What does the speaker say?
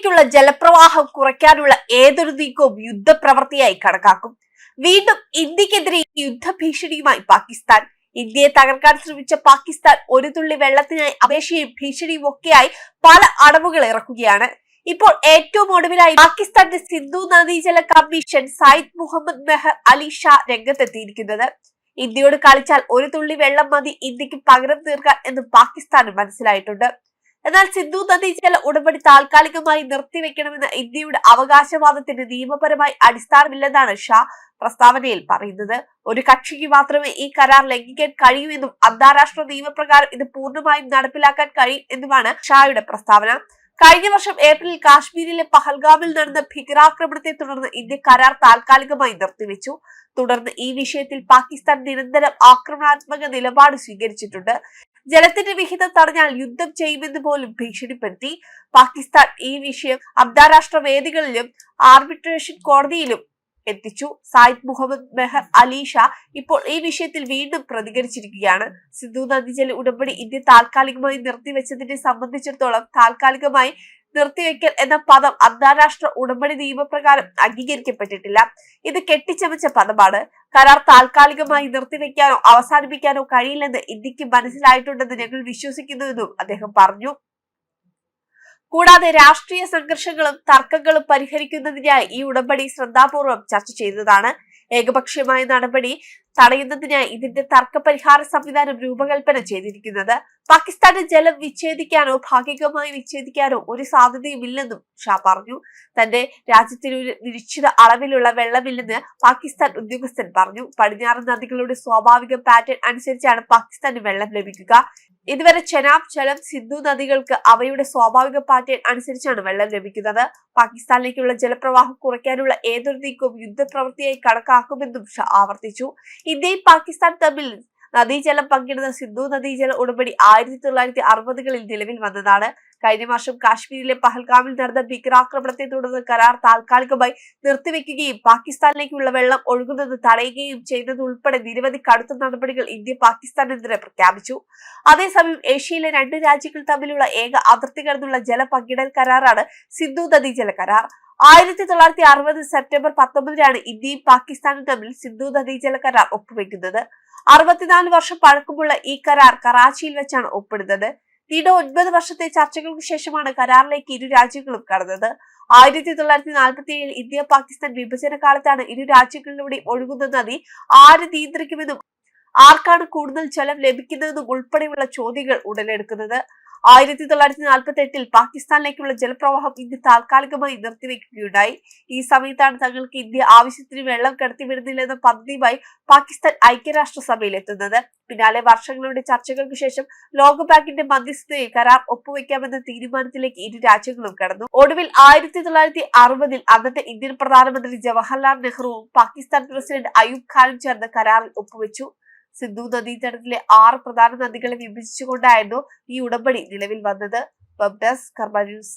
പാകിസ്ഥാനിലേക്കുള്ള ജലപ്രവാഹം കുറയ്ക്കാനുള്ള ഏതൊരു നീക്കവും യുദ്ധപ്രവൃത്തിയായി കണക്കാക്കും. വീണ്ടും ഇന്ത്യക്കെതിരെ യുദ്ധഭീഷണിയുമായി പാകിസ്ഥാൻ. ഇന്ത്യയെ തകർക്കാൻ ശ്രമിച്ച പാകിസ്ഥാൻ ഒരു തുള്ളി വെള്ളത്തിനായി അപേക്ഷയും ഭീഷണിയും ഒക്കെയായി പല അടവുകൾ ഇറക്കുകയാണ്. ഇപ്പോൾ ഏറ്റവും ഒടുവിലായി പാകിസ്ഥാന്റെ സിന്ധു നദീജല കമ്മീഷൻ സയ്യിദ് മുഹമ്മദ് മെഹർ അലി ഷാ രംഗത്തെത്തിയിരിക്കുന്നത്. ഇന്ത്യയോട് കളിച്ചാൽ ഒരു തുള്ളി വെള്ളം മതി ഇന്ത്യയ്ക്ക് പകരം തീർക്കാൻ എന്ന് പാകിസ്ഥാന് മനസ്സിലായിട്ടുണ്ട്. എന്നാൽ സിന്ധു നദീജല ഉടമ്പടി താൽക്കാലികമായി നിർത്തിവെക്കണമെന്ന ഇന്ത്യയുടെ അവകാശവാദത്തിന് നിയമപരമായി അടിസ്ഥാനമില്ലെന്നാണ് ഷാ പ്രസ്താവനയിൽ പറയുന്നത്. ഒരു കക്ഷിക്ക് മാത്രമേ ഈ കരാർ ലംഘിക്കാൻ കഴിയൂ എന്നും അന്താരാഷ്ട്ര നിയമപ്രകാരം ഇത് പൂർണമായും നടപ്പിലാക്കാൻ കഴിയും എന്നുമാണ് ഷായുടെ പ്രസ്താവന. കഴിഞ്ഞ വർഷം ഏപ്രിലിൽ കാശ്മീരിലെ പഹൽഗാമിൽ നടന്ന ഭീകരാക്രമണത്തെ തുടർന്ന് ഇന്ത്യ കരാർ താൽക്കാലികമായി നിർത്തിവെച്ചു. തുടർന്ന് ഈ വിഷയത്തിൽ പാകിസ്ഥാൻ നിരന്തരം ആക്രമണാത്മക നിലപാട് സ്വീകരിച്ചിട്ടുണ്ട്. ജലത്തിന്റെ വിഹിതം തടഞ്ഞാൽ യുദ്ധം ചെയ്യുമെന്ന് പോലും ഭീഷണിപ്പെടുത്തി. പാകിസ്ഥാൻ ഈ വിഷയം അന്താരാഷ്ട്ര വേദികളിലും ആർബിട്രേഷൻ കോടതിയിലും എത്തിച്ചു. സായിദ് മുഹമ്മദ് മെഹർ അലീഷ ഇപ്പോൾ ഈ വിഷയത്തിൽ വീണ്ടും പ്രതികരിച്ചിരിക്കുകയാണ്. സിന്ധു നദീജല ഉടമ്പടി ഇന്ത്യ താൽക്കാലികമായി നിർത്തിവെച്ചതിനെ സംബന്ധിച്ചിടത്തോളം താൽക്കാലികമായി നിർത്തിവെക്കൽ എന്ന പദം അന്താരാഷ്ട്ര ഉടമ്പടി നിയമപ്രകാരം അംഗീകരിക്കപ്പെട്ടിട്ടില്ല. ഇത് കെട്ടിച്ചമച്ച പദമാണ്. കരാർ താൽക്കാലികമായി നിർത്തിവെക്കാനോ അവസാനിപ്പിക്കാനോ കഴിയില്ലെന്ന് ഇന്ത്യയ്ക്ക് മനസ്സിലായിട്ടുണ്ടെന്ന് ഞങ്ങൾ വിശ്വസിക്കുന്നുവെന്നും അദ്ദേഹം പറഞ്ഞു. കൂടാതെ രാഷ്ട്രീയ സംഘർഷങ്ങളും തർക്കങ്ങളും പരിഹരിക്കുന്നതിനായി ഈ ഉടമ്പടി ശ്രദ്ധാപൂർവം ചർച്ച ചെയ്തതാണ്. ഏകപക്ഷീയമായ നടപടി തടയുന്നതിനായി ഇതിന്റെ തർക്ക പരിഹാര സംവിധാനം രൂപകൽപ്പന ചെയ്തിരിക്കുന്നത്. പാകിസ്ഥാന്റെ ജലം വിച്ഛേദിക്കാനോ ഭാഗികമായി വിച്ഛേദിക്കാനോ ഒരു സാധ്യതയുമില്ലെന്നും ഷാ പറഞ്ഞു. തന്റെ രാജ്യത്തിന് ഒരു നിശ്ചിത അളവിലുള്ള വെള്ളമില്ലെന്ന് പാകിസ്ഥാൻ ഉദ്യോഗസ്ഥൻ പറഞ്ഞു. പടിഞ്ഞാറൻ നദികളുടെ സ്വാഭാവിക പാറ്റേൺ അനുസരിച്ചാണ് പാകിസ്ഥാന് വെള്ളം ലഭിക്കുക. ഇതുവരെ ചെനാബ് ജലം സിന്ധു നദികൾക്ക് അവയുടെ സ്വാഭാവിക പാറ്റേൺ അനുസരിച്ചാണ് വെള്ളം ലഭിക്കുന്നത്. പാകിസ്ഥാനിലേക്കുള്ള ജലപ്രവാഹം കുറയ്ക്കാനുള്ള ഏതൊരു നീക്കവും യുദ്ധപ്രവൃത്തിയായി കണക്കാക്കുമെന്നും ഷാ ആവർത്തിച്ചു. ഇന്ത്യയും പാകിസ്ഥാൻ തമ്മിൽ നദീജലം പങ്കിടുന്ന സിന്ധു നദീജല ഉടമ്പടി ആയിരത്തി തൊള്ളായിരത്തി അറുപതുകളിൽ നിലവിൽ വന്നതാണ്. കഴിഞ്ഞ വർഷം കാശ്മീരിലെ പഹൽഗാമിൽ നടന്ന ഭീകരാക്രമണത്തെ തുടർന്ന് കരാർ താൽക്കാലികമായി നിർത്തിവെക്കുകയും പാകിസ്ഥാനിലേക്കുള്ള വെള്ളം ഒഴുകുന്നത് തടയുകയും ചെയ്തതുൾപ്പെടെ നിരവധി കടുത്ത നടപടികൾ ഇന്ത്യ പാകിസ്ഥാനെതിരെ പ്രഖ്യാപിച്ചു. അതേസമയം ഏഷ്യയിലെ രണ്ട് രാജ്യങ്ങൾ തമ്മിലുള്ള ഏക അതിർത്തി കടന്നുള്ള ജല പങ്കിടൽ കരാറാണ് സിന്ധു നദീജല കരാർ. ആയിരത്തി തൊള്ളായിരത്തി അറുപത് സെപ്റ്റംബർ പത്തൊമ്പതിനാണ് ഇന്ത്യയും പാകിസ്ഥാനും തമ്മിൽ സിന്ധു നദീജല കരാർ ഒപ്പുവെക്കുന്നത്. അറുപത്തിനാല് വർഷം പഴക്കമുള്ള ഈ കരാർ കറാച്ചിയിൽ വെച്ചാണ് ഒപ്പിടുന്നത്. നീണ്ട ഒൻപത് വർഷത്തെ ചർച്ചകൾക്ക് ശേഷമാണ് കരാറിലേക്ക് ഇരു രാജ്യങ്ങളും കടന്നത്. ആയിരത്തി തൊള്ളായിരത്തി നാൽപ്പത്തി ഏഴിൽ ഇന്ത്യ പാകിസ്ഥാൻ വിഭജന കാലത്താണ് ഇരു രാജ്യങ്ങളിലൂടെ ഒഴുകുന്ന നദി ആര് നിയന്ത്രിക്കുമെന്നും ആർക്കാണ് കൂടുതൽ ജലം ലഭിക്കുന്നതെന്നും ഉൾപ്പെടെയുള്ള ചോദ്യങ്ങൾ ഉടലെടുക്കുന്നത്. ആയിരത്തി തൊള്ളായിരത്തി നാൽപ്പത്തി എട്ടിൽ പാകിസ്ഥാനിലേക്കുള്ള ജലപ്രവാഹം ഇന്ത്യ താൽക്കാലികമായി നിർത്തിവെക്കുകയുണ്ടായി. ഈ സമയത്താണ് തങ്ങൾക്ക് ഇന്ത്യ ആവശ്യത്തിന് വെള്ളം കടത്തിവിടുന്നില്ലെന്ന പദ്ധതിയുമായി പാകിസ്ഥാൻ ഐക്യരാഷ്ട്രസഭയിൽ എത്തുന്നത് പിന്നാലെ വർഷങ്ങളുടെ ചർച്ചകൾക്ക് ശേഷം ലോകബാങ്കിന്റെ മധ്യസ്ഥതയിൽ കരാർ ഒപ്പുവെക്കാമെന്ന തീരുമാനത്തിലേക്ക് ഇരു രാജ്യങ്ങളും കടന്നു. ഒടുവിൽ ആയിരത്തി തൊള്ളായിരത്തി അറുപതിൽ അന്നത്തെ ഇന്ത്യൻ പ്രധാനമന്ത്രി ജവഹർലാൽ നെഹ്റുവും പാകിസ്ഥാൻ പ്രസിഡന്റ് അയൂബ് ഖാനും ചേർന്ന് കരാറിൽ ഒപ്പുവെച്ചു. സിന്ധു നദീതടത്തിലെ ആറ് പ്രധാന നദികളെ വിഭജിച്ചുകൊണ്ടായിരുന്നു ഈ ഉടമ്പടി നിലവിൽ വന്നത്. വെബ് കർമ്മ ന്യൂസ്